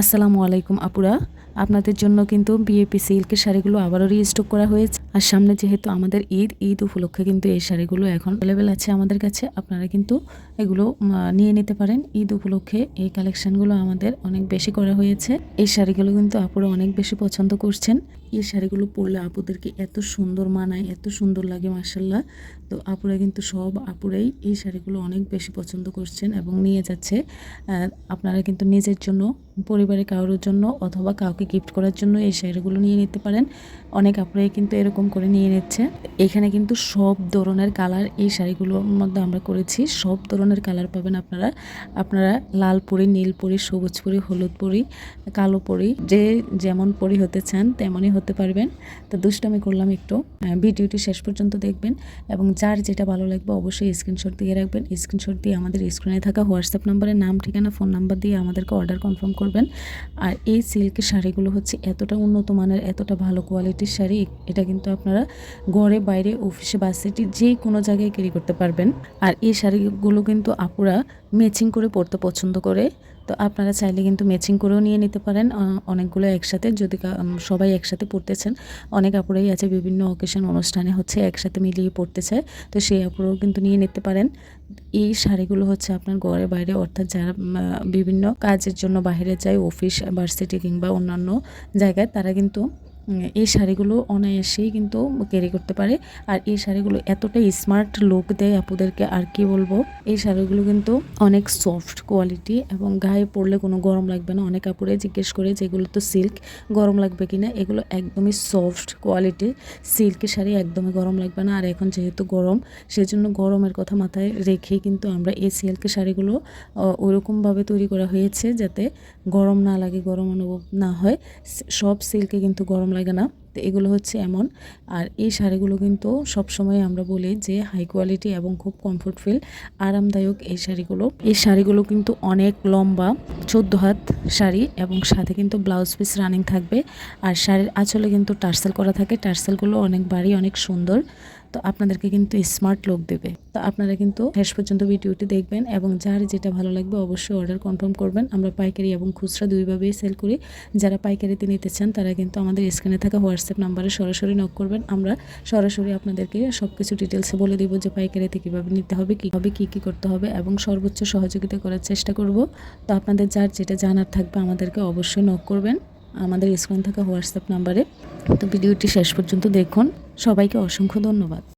আসসালামু আলাইকুম আপুরা। আপনাদের জন্য কিন্তু বিএপি সিল্কের শাড়িগুলো আবারও রিস্টক করা হয়েছে। আর সামনে যেহেতু আমাদের ঈদ ঈদ উপলক্ষে কিন্তু এই শাড়িগুলো এখন অ্যাভেলেবেল আছে আমাদের কাছে। আপনারা কিন্তু এগুলো নিয়ে নিতে পারেন। ঈদ উপলক্ষে এই কালেকশনগুলো আমাদের অনেক বেশি করা হয়েছে। এই শাড়িগুলো কিন্তু আপুরা অনেক বেশি পছন্দ করছেন। এই শাড়িগুলো পরলে আপুদেরকে এত সুন্দর মানায়, এত সুন্দর লাগে মার্শাল্লাহ তো আপুরা কিন্তু সব আপুরাই এই শাড়িগুলো অনেক বেশি পছন্দ করছেন এবং নিয়ে যাচ্ছে। আপনারা কিন্তু নিজের জন্য, পরিবারের কারোর জন্য অথবা কাউকে গিফট করার জন্য এই শাড়িগুলো নিয়ে নিতে পারেন। অনেক আপুরাই কিন্তু এরকম করে নিয়ে নিচ্ছে। এখানে কিন্তু সব ধরনের কালার এই শাড়িগুলোর মধ্যে আমরা করেছি। সব ধরনের কালার পাবেন আপনারা। আপনারা লাল পরি, নীল পরি, সবুজ পরি, হলুদ পরি, কালো পরি, যে যেমন পরি হতে চান, তেমনই হতে পারবেন। তো দুষ্টামি করলাম একটু। ভিডিওটি শেষ পর্যন্ত দেখবেন এবং যার যেটা ভালো লাগবে অবশ্যই স্ক্রিনশট দিয়ে রাখবেন। স্ক্রিনশট দিয়ে আমাদের স্ক্রিনে থাকা হোয়াটসঅ্যাপ নাম্বারে নাম, ঠিকানা ফোন নাম্বার দিয়ে আমাদেরকে অর্ডার কনফার্ম করবেন। আর এই সিল্কের শাড়িগুলো হচ্ছে এতটা উন্নত মানের, এতটা ভালো কোয়ালিটির শাড়ি। এটা কিন্তু আপনারা ঘরে, বাইরে অফিসে বাসিটি যে কোনো জায়গায় ক্যারি করতে পারবেন। আর এই শাড়িগুলো কিন্তু আপুরা ম্যাচিং করে পরতে পছন্দ করে। তো আপনারা চাইলে কিন্তু ম্যাচিং করেও নিয়ে নিতে পারেন। অনেকগুলো একসাথে যদি সবাই একসাথে পড়তেছেন, অনেক আপুরাই আছে, বিভিন্ন অকেশন অনুষ্ঠানে হচ্ছে একসাথে মিলিয়ে পড়তে চায় তো সেই আপুরাও কিন্তু নিয়ে নিতে পারেন। এই শাড়িগুলো হচ্ছে আপনার ঘরে বাইরে, অর্থাৎ যারা বিভিন্ন কাজের জন্য বাইরে যায় অফিস ভার্সিটি কিংবা অন্যান্য জায়গায়, তারা কিন্তু এই শাড়িগুলো অনায়াসেই কিন্তু ক্যারি করতে পারে। আর এই শাড়িগুলো এতটাই স্মার্ট লুক দেয় আপুদেরকে, আর কি বলব? এই শাড়িগুলো কিন্তু অনেক সফট কোয়ালিটি এবং গায়ে পরলে কোনো গরম লাগবে না। অনেক আপুরে জিজ্ঞেস করে যেগুলো তো সিল্ক গরম লাগবে কিনা? এগুলো একদমই সফট কোয়ালিটি সিল্কের শাড়ি একদমই গরম লাগবে না। আর এখন যেহেতু গরম, সেজন্য গরমের কথা মাথায় রেখেই কিন্তু আমরা এই সিল্কের শাড়িগুলো ওরকমভাবে তৈরি করা হয়েছে যাতে গরম না লাগে, গরম অনুভব না হয়। সব সিল্কে কিন্তু গরম লাগে না তো এগুলো হচ্ছে এমন। আর এই শাড়িগুলো কিন্তু সবসময় আমরা বলি যে হাই কোয়ালিটি এবং খুব কমফোর্ট ফিল আরামদায়ক এই শাড়িগুলো। এই শাড়িগুলো কিন্তু অনেক লম্বা, চোদ্দ হাত শাড়ি এবং সাথে কিন্তু ব্লাউজ পিস রানিং থাকবে। আর শাড়ির আঁচলে কিন্তু টার্সেল করা থাকে। টার্সেলগুলো অনেক বাড়ি অনেক সুন্দর। তো আপনাদেরকে কিন্তু স্মার্ট লুক দেবে। তো আপনারা কিন্তু শেষ পর্যন্ত ভিডিওটি দেখবেন এবং যার যেটা ভালো লাগবে অবশ্যই অর্ডার কনফার্ম করবেন। আমরা পাইকারি এবং খুচরা দুইভাবেই সেল করি। যারা পাইকারিতে নিতে চান, তারা কিন্তু আমাদের স্ক্রিনে থাকা হোয়াটসঅ্যাপ নাম্বারে সরাসরি নক করবেন। আমরা সরাসরি আপনাদেরকে সব কিছু ডিটেলসে বলে দিব যে পাইকারিতে কীভাবে নিতে হবে কীভাবে কী কী করতে হবে এবং সর্বোচ্চ সহযোগিতা করার চেষ্টা করব। তো আপনাদের যার যেটা জানার থাকবে আমাদেরকে অবশ্যই নক করবেন আমাদের স্ক্রিন থাকা হোয়াটসঅ্যাপ নাম্বারে। তো ভিডিওটি শেষ পর্যন্ত দেখুন। সবাইকে অসংখ্য ধন্যবাদ।